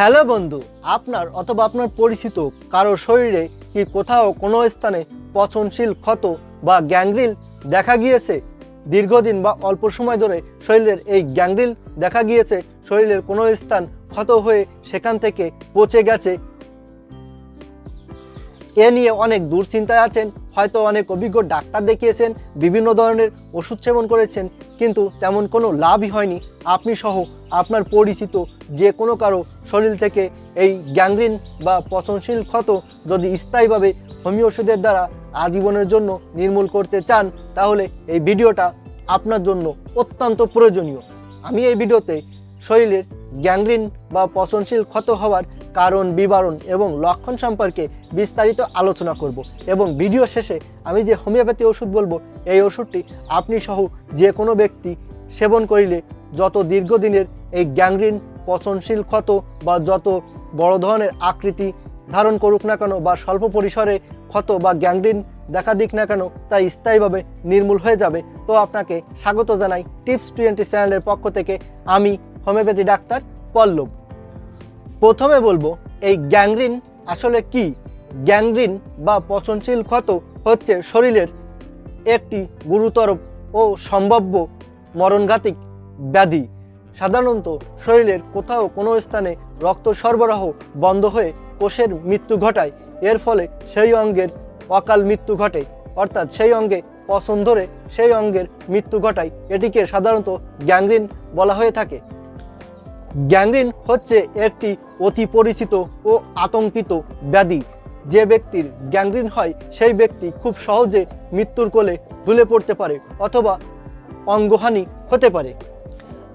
Hello বন্ধু, আপনার অথবা আপনার পরিচিত কারও শরীরে কি কোথাও কোনো স্থানে পচনশীল ক্ষত বা গ্যাংগ্রিল দেখা গিয়েছে? দীর্ঘদিন বা অল্প সময় ধরে শরীরের এই গ্যাংগ্রিল দেখা গিয়েছে, শরীরের কোনো স্থান ক্ষত হয়ে সেখান থেকে পচে গেছে। এ নিয়ে অনেক দুশ্চিন্তায় আছেন হয়তো অনেক অভিজ্ঞ ডাক্তার দেখিয়েছেন, বিভিন্ন ধরনের ওষুধ সেবন করেছেন, কিন্তু তেমন কোনো লাভই হয়নি। আপনি সহ আপনার পরিচিত যে কোনো কারও শরীর থেকে এই গ্যাংগ্রিন বা পচনশীল ক্ষত যদি স্থায়ীভাবে হোমিও ওষুধের দ্বারা আজীবনের জন্য নির্মূল করতে চান, তাহলে এই ভিডিওটা আপনার জন্য অত্যন্ত প্রয়োজনীয়। আমি এই ভিডিওতে শরীরের গ্যাংগ্রিন বা পচনশীল ক্ষত হওয়ার কারণ, বিবরণ এবং লক্ষণ সম্পর্কে বিস্তারিত আলোচনা করব এবং ভিডিও শেষে আমি যে হোমিওপ্যাথি ওষুধ বলব, এই ওষুধটি আপনি সহ যে কোনো ব্যক্তি সেবন করিলে যত দীর্ঘদিনের এই গ্যাংগ্রিন, পচনশীল ক্ষত বা যত বড় ধরনের আকৃতি ধারণ করুক না কেন বা স্বল্প পরিসরে ক্ষত বা গ্যাংগ্রিন দেখা দিক না কেন, তা স্থায়ীভাবে নির্মূল হয়ে যাবে। তো আপনাকে স্বাগত জানাই টিপস টোয়েন্টি চ্যানেলের পক্ষ থেকে। আমি হোমিওপ্যাথি ডাক্তার পল্লব। প্রথমে বলব, এই গ্যাংগ্রিন আসলে কি? গ্যাংগ্রিন বা পচনশীল ক্ষত হচ্ছে শরীরের একটি গুরুতর ও সম্ভাব্য মরণঘাতিক ব্যাধি। সাধারণত শরীরের কোথাও কোনো স্থানে রক্ত সরবরাহ বন্ধ হয়ে কোষের মৃত্যু ঘটায়। এর ফলে সেই অঙ্গের অকাল মৃত্যু ঘটে, অর্থাৎ সেই অঙ্গে পচন ধরে সেই অঙ্গের মৃত্যু ঘটায়। এটিকে সাধারণত গ্যাংগ্রিন বলা হয়ে থাকে। গ্যাংগ্রিন হচ্ছে একটি অতি পরিচিত ও আতঙ্কিত ব্যাধি। যে ব্যক্তির গ্যাংগ্রিন হয়, সেই ব্যক্তি খুব সহজে মৃত্যুর কোলে ঢুলে পড়তে পারে অথবা অঙ্গহানি হতে পারে।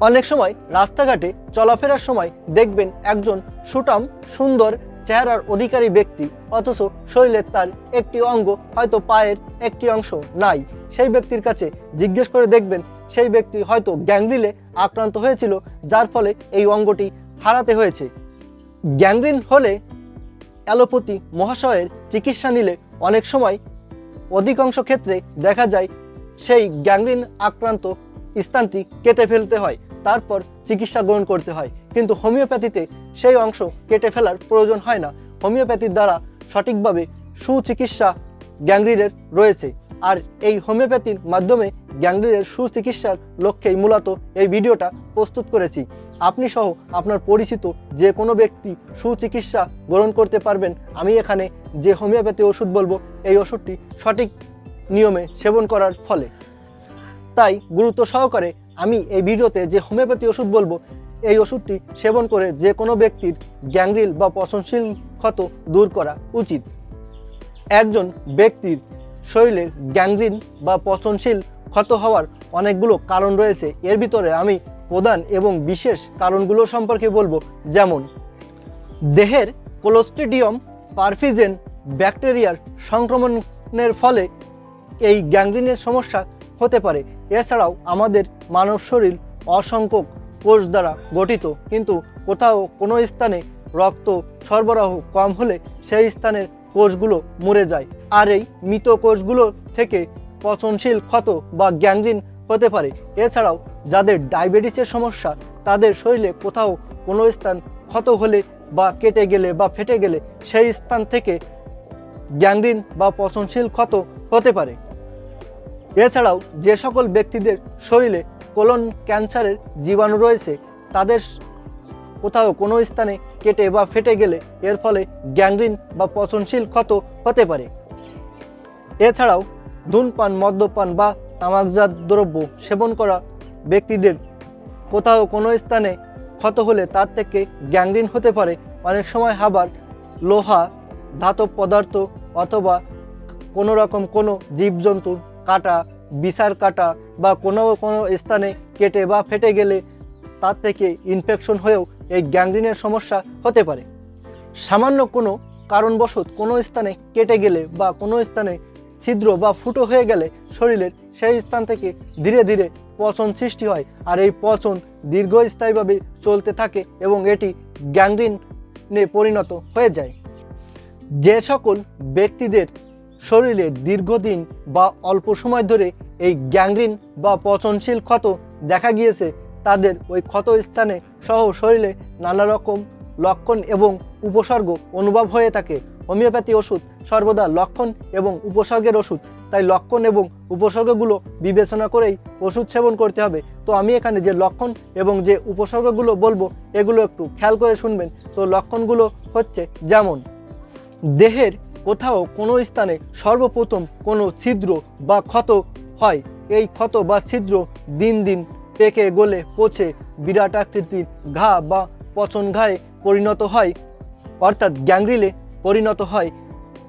অনেক সময় রাস্তাঘাটে চলাফেরার সময় দেখবেন একজন সুটাম সুন্দর চেহারার অধিকারী ব্যক্তি, অথচ শরীরের তার একটি অঙ্গ হয়তো পায়ের একটি অংশ নাই। সেই ব্যক্তির কাছে জিজ্ঞেস করে দেখবেন সেই ব্যক্তি হয়তো গ্যাংগ্রিলে আক্রান্ত হয়েছিল, যার ফলে এই অঙ্গটি হারাতে হয়েছে। গ্যাংগ্রিন হলে অ্যালোপ্যাথি মহাশয়ের চিকিৎসা নিলে অনেক সময় অধিকাংশ ক্ষেত্রে দেখা যায় সেই গ্যাংগ্রিন আক্রান্ত স্থানটি কেটে ফেলতে হয়, তারপর চিকিৎসা গ্রহণ করতে হয়। কিন্তু হোমিওপ্যাথিতে সেই অংশ কেটে ফেলার প্রয়োজন হয় না। হোমিওপ্যাথির দ্বারা সঠিকভাবে সুচিকিৎসা গ্যাংগ্রিনের রয়েছে। আর এই হোমিওপ্যাথির মাধ্যমে গ্যাংগ্রিনের সুচিকিৎসার লক্ষ্যেই মূলত এই ভিডিওটা প্রস্তুত করেছি। আপনি সহ আপনার পরিচিত যে কোনো ব্যক্তি সুচিকিৎসা গ্রহণ করতে পারবেন, আমি এখানে যে হোমিওপ্যাথি ওষুধ বলব, এই ওষুধটি সঠিক নিয়মে সেবন করার ফলে। তাই গুরুত্ব সহকারে আমি এই ভিডিওতে যে হোমিওপ্যাথি ওষুধ বলব, এই ওষুধটি সেবন করে যে কোনো ব্যক্তির গ্যাংগ্রিল বা পচনশীল ক্ষত দূর করা উচিত। একজন ব্যক্তির শরীরের গ্যাংগ্রিন বা পচনশীল ক্ষত হওয়ার অনেকগুলো কারণ রয়েছে। এর ভিতরে আমি প্রধান এবং বিশেষ কারণগুলো সম্পর্কে বলব, যেমন দেহের কোলোস্ট্রিডিয়াম পারফিজেন ব্যাকটেরিয়ার সংক্রমণের ফলে এই গ্যাংগ্রিনের সমস্যা হতে পারে। এছাড়াও আমাদের মানব শরীর অসংখ্য কোষ দ্বারা গঠিত, কিন্তু কোথাও কোনো স্থানে রক্ত সরবরাহ কম হলে সেই স্থানের কোষগুলো মরে যায়। আর এই মৃত কোষগুলো থেকে পচনশীল ক্ষত বা গ্যাংগ্রিন হতে পারে। এছাড়াও যাদের ডায়াবেটিসের সমস্যা, তাদের শরীরে কোথাও কোনো স্থান ক্ষত হলে বা কেটে গেলে বা ফেটে গেলে সেই স্থান থেকে গ্যাংগ্রিন বা পচনশীল ক্ষত হতে পারে। এছাড়াও যে সকল ব্যক্তিদের শরীরে কোলন ক্যান্সারের জীবাণু রয়েছে, তাদের কোথাও কোনো স্থানে কেটে বা ফেটে গেলে এর ফলে গ্যাংগ্রিন বা পচনশীল ক্ষত হতে পারে। এছাড়াও ধূমপান, মদ্যপান বা তামাকজাত দ্রব্য সেবন করা ব্যক্তিদের কোথাও কোনো স্থানে ক্ষত হলে তার থেকে গ্যাংগ্রিন হতে পারে। অনেক সময় আবার লোহা, ধাতব পদার্থ অথবা কোনো রকম কোনো জীবজন্তুর কাটা, বিচার কাটা বা কোনো কোনো স্থানে কেটে বা ফেটে গেলে তার থেকে ইনফেকশন হয়েও এই গ্যাংগ্রিনের সমস্যা হতে পারে। সামান্য কোনো কারণবশত কোনো স্থানে কেটে গেলে বা কোনো স্থানে ছিদ্র বা ফুটো হয়ে গেলে শরীরের সেই স্থান থেকে ধীরে ধীরে পচন সৃষ্টি হয় আর এই পচন দীর্ঘস্থায়ীভাবে চলতে থাকে এবং এটি গ্যাংগ্রিনে পরিণত হয়ে যায়। যে সকল ব্যক্তিদের শরীরে দীর্ঘদিন বা অল্প সময় ধরে এই গ্যাংগ্রিন বা পচনশীল ক্ষত দেখা গিয়েছে তাদের ওই ক্ষত স্থানে সহ শরীরে নানা রকম লক্ষণ এবং উপসর্গ অনুভব হয়ে থাকে। হোমিওপ্যাথি ওষুধ সর্বদা লক্ষণ এবং উপসর্গের ওষুধ। তাই লক্ষণ এবং উপসর্গগুলো বিবেচনা করেই ওষুধ সেবন করতে হবে। তো আমি এখানে যে লক্ষণ এবং যে উপসর্গগুলো বলব, এগুলো একটু খেয়াল করে শুনবেন। তো লক্ষণগুলো হচ্ছে যেমন, দেহের কোথাও কোনো স্থানে সর্বপ্রথম কোনো ছিদ্র বা ক্ষত হয়। এই ক্ষত বা ছিদ্র দিন দিন পেকে গলে পচে বিরাট আকৃতির ঘা বা পচন ঘায়ে পরিণত হয়। অর্থাৎ গ্যাংগ্রিলে পরিণত হয়।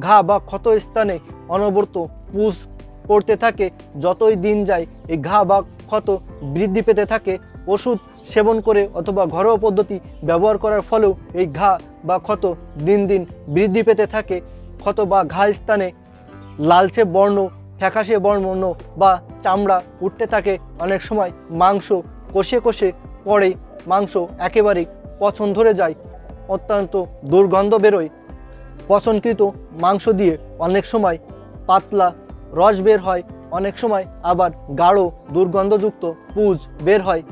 ঘা বা ক্ষত স্থানে অনবরত পুষ পড়তে থাকে। যতই দিন যায়, এই ঘা বা ক্ষত বৃদ্ধি পেতে থাকে। ওষুধ সেবন করে অথবা ঘরোয়া পদ্ধতি ব্যবহার করার ফলেও এই ঘা বা ক্ষত দিন দিন বৃদ্ধি পেতে থাকে। ক্ষত বা ঘা স্থানে লালচে বর্ণ ফ্যাকাশে বর্ণ বা চামড়া উঠতে থাকে অনেক সময় মাংস কষে কষে পড়ে, মাংস একেবারেই পছন ধরে যায়, অত্যন্ত দুর্গন্ধ বেরোয়। পচনকৃত মাংস দিয়ে অনেক সময় পাতলা রস বের হয়, অনেক সময় আবার গাঢ় দুর্গন্ধযুক্ত পুজ বের হয়।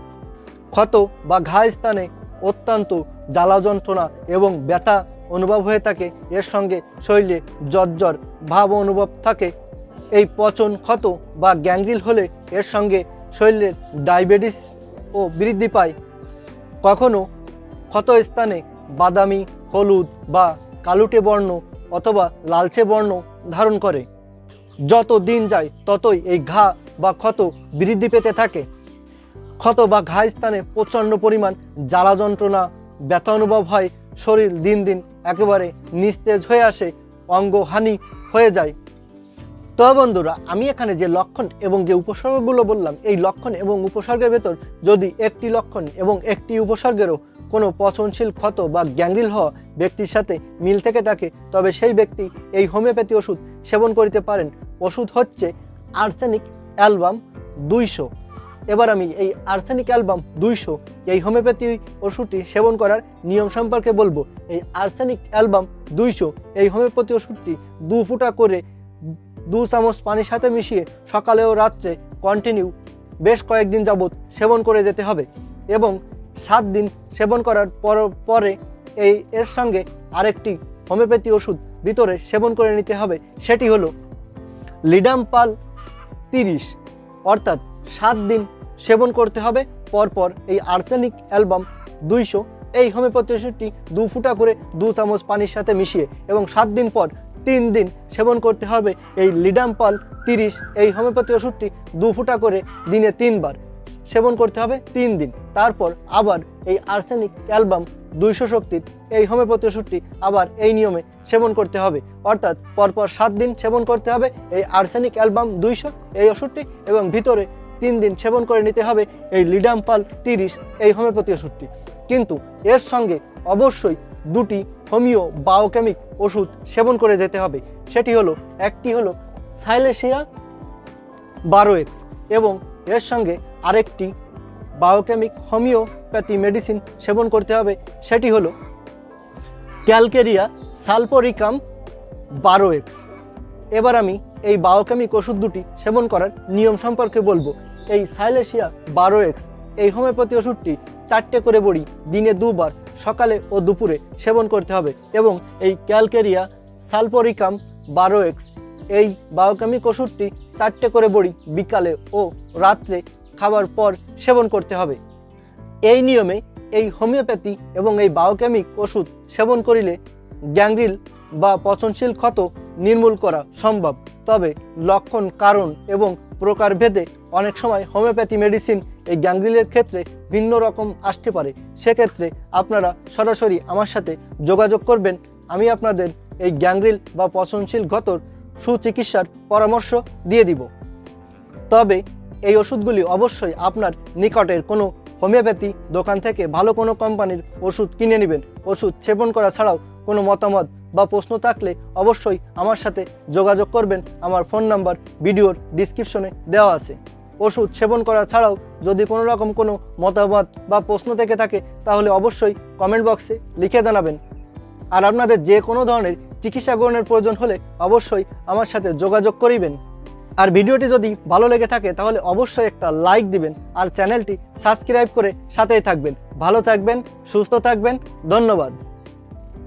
ক্ষত বা ঘা স্থানে অত্যন্ত জ্বালা যন্ত্রণা এবং ব্যথা অনুভব হয়ে থাকে। এর সঙ্গে শরীরে জ্বর ভাব অনুভব থাকে। এই পচন ক্ষত বা গ্যাংগ্রিল হলে এর সঙ্গে শরীরের ডায়াবেটিস ও বৃদ্ধি পায়। কখনো ক্ষত স্থানে বাদামি, হলুদ বা কালুটে বর্ণ অথবা লালচে বর্ণ ধারণ করে। যত দিন যায়, ততই এই ঘা বা ক্ষত বৃদ্ধি পেতে থাকে। ক্ষত বা ঘা স্থানে প্রচণ্ড পরিমাণ জ্বালা যন্ত্রণা, ব্যথা অনুভব হয়। শরীর দিন দিন একেবারে নিস্তেজ হয়ে আসে, অঙ্গহানি হয়ে যায়। তো বন্ধুরা, আমি এখানে যে লক্ষণ এবং যে উপসর্গগুলো বললাম, এই লক্ষণ এবং উপসর্গের ভেতর যদি একটি লক্ষণ এবং একটি উপসর্গেরও কোনো পচনশীল ক্ষত বা গ্যাংগ্রিল হওয়া ব্যক্তির সাথে মিল থেকে থাকে, তবে সেই ব্যক্তি এই হোমিওপ্যাথি ওষুধ সেবন করিতে পারেন। ওষুধ হচ্ছে আর্সেনিক অ্যালবাম দুইশো। এবার আমি এই আর্সেনিক অ্যালবাম দুইশো, এই হোমিওপ্যাথি ওষুধটি সেবন করার নিয়ম সম্পর্কে বলব। এই আর্সেনিক অ্যালবাম দুইশো, এই হোমিওপ্যাথি ওষুধটি দু ফুটা করে দু চামচ পানির সাথে মিশিয়ে সকালে ও রাত্রে কন্টিনিউ বেশ কয়েকদিন যাবৎ সেবন করে যেতে হবে এবং সাত দিন সেবন করার পর, পরে এই এর সঙ্গে আরেকটি হোমিওপ্যাথি ওষুধ ভিতরে সেবন করে নিতে হবে, সেটি হলো লিডামপাল তিরিশ। অর্থাৎ সাত দিন সেবন করতে হবে, পরপর এই আর্সেনিক অ্যালবাম দুইশো। এই হোমিওপ্যাথি ওষুধটি দু ফুটা করে দু চামচ পানির সাথে মিশিয়ে এবং সাত দিন পর তিন দিন সেবন করতে হবে। এই লিডামপাল তিরিশ, এই হোমিওপ্যাথি ওষুধটি দু ফুটা করে দিনে তিনবার সেবন করতে হবে তিন দিন। তারপর আবার এই আর্সেনিক অ্যালবাম দুইশো শক্তির এই হোমিওপ্যাথি ওষুধটি আবার এই নিয়মে সেবন করতে হবে। অর্থাৎ পরপর সাত দিন সেবন করতে হবে, এই আর্সেনিক অ্যালবাম দুইশো, এই ওষুধটি এবং ভিতরে তিন দিন সেবন করে নিতে হবে এই লিডামপাল তিরিশ, এই হোমিওপ্যাথি ওষুধটি। কিন্তু এর সঙ্গে অবশ্যই দুটি হোমিও বায়োকেমিক ওষুধ সেবন করে যেতে হবে। সেটি হলো, একটি হলো সাইলেশিয়া বারো এক্স এবং এর সঙ্গে আরেকটি বায়োকেমিক হোমিওপ্যাথি মেডিসিন সেবন করতে হবে। সেটি হলো ক্যালকেরিয়া সালপোরিকাম বারো এক্স এবার আমি এই বায়োকেমিক ওষুধ দুটি সেবন করার নিয়ম সম্পর্কে বলব। এই সাইলেশিয়া বারো এক্স এই হোমিওপ্যাথি ওষুধটি চারটে করে বড়ি, দিনে দুবার সকালে ও দুপুরে সেবন করতে হবে এবং এই ক্যালকেরিয়া সালপরিকাম বারো এক্স এই বায়োকেমিক ওষুধটি চারটে করে বড়ি বিকালে ও রাত্রে খাবার পর সেবন করতে হবে। এই নিয়মে এই হোমিওপ্যাথি এবং এই বায়োকেমিক ওষুধ সেবন করিলে গ্যাংরিল বা পচনশীল ক্ষত নির্মূল করা সম্ভব। তবে লক্ষণ, কারণ এবং প্রকারভেদে অনেক সময় হোমিওপ্যাথি মেডিসিন এই গ্যাংগ্রিলের ক্ষেত্রে ভিন্ন রকম আসতে পারে। সেক্ষেত্রে আপনারা সরাসরি আমার সাথে যোগাযোগ করবেন। আমি আপনাদের এই গ্যাংগ্রিল বা পচনশীল ক্ষতর সুচিকিৎসার পরামর্শ দিয়ে দিব। তবে এই ওষুধগুলি অবশ্যই আপনার নিকটের কোনো হোমিওপ্যাথি দোকান থেকে ভালো কোনো কোম্পানির ওষুধ কিনে নেবেন। ওষুধ সেবন করা ছাড়াও কোনো মতামত বা প্রশ্ন থাকলে অবশ্যই আমার সাথে যোগাযোগ করবেন। আমার ফোন নাম্বার ভিডিওর ডিসক্রিপশনে দেওয়া আছে। ওষুধ সেবন করা ছাড়াও যদি কোনো রকম কোনো মতামত বা প্রশ্ন থেকে থাকে, তাহলে অবশ্যই কমেন্ট বক্সে লিখে জানাবেন। আর আপনাদের যে কোনো ধরনের চিকিৎসা গ্রহণের প্রয়োজন হলে অবশ্যই আমার সাথে যোগাযোগ করিবেন। আর ভিডিওটি যদি ভালো লেগে থাকে, তাহলে অবশ্যই একটা লাইক দিবেন আর চ্যানেলটি সাবস্ক্রাইব করে সাথেই থাকবেন। ভালো থাকবেন, সুস্থ থাকবেন, ধন্যবাদ।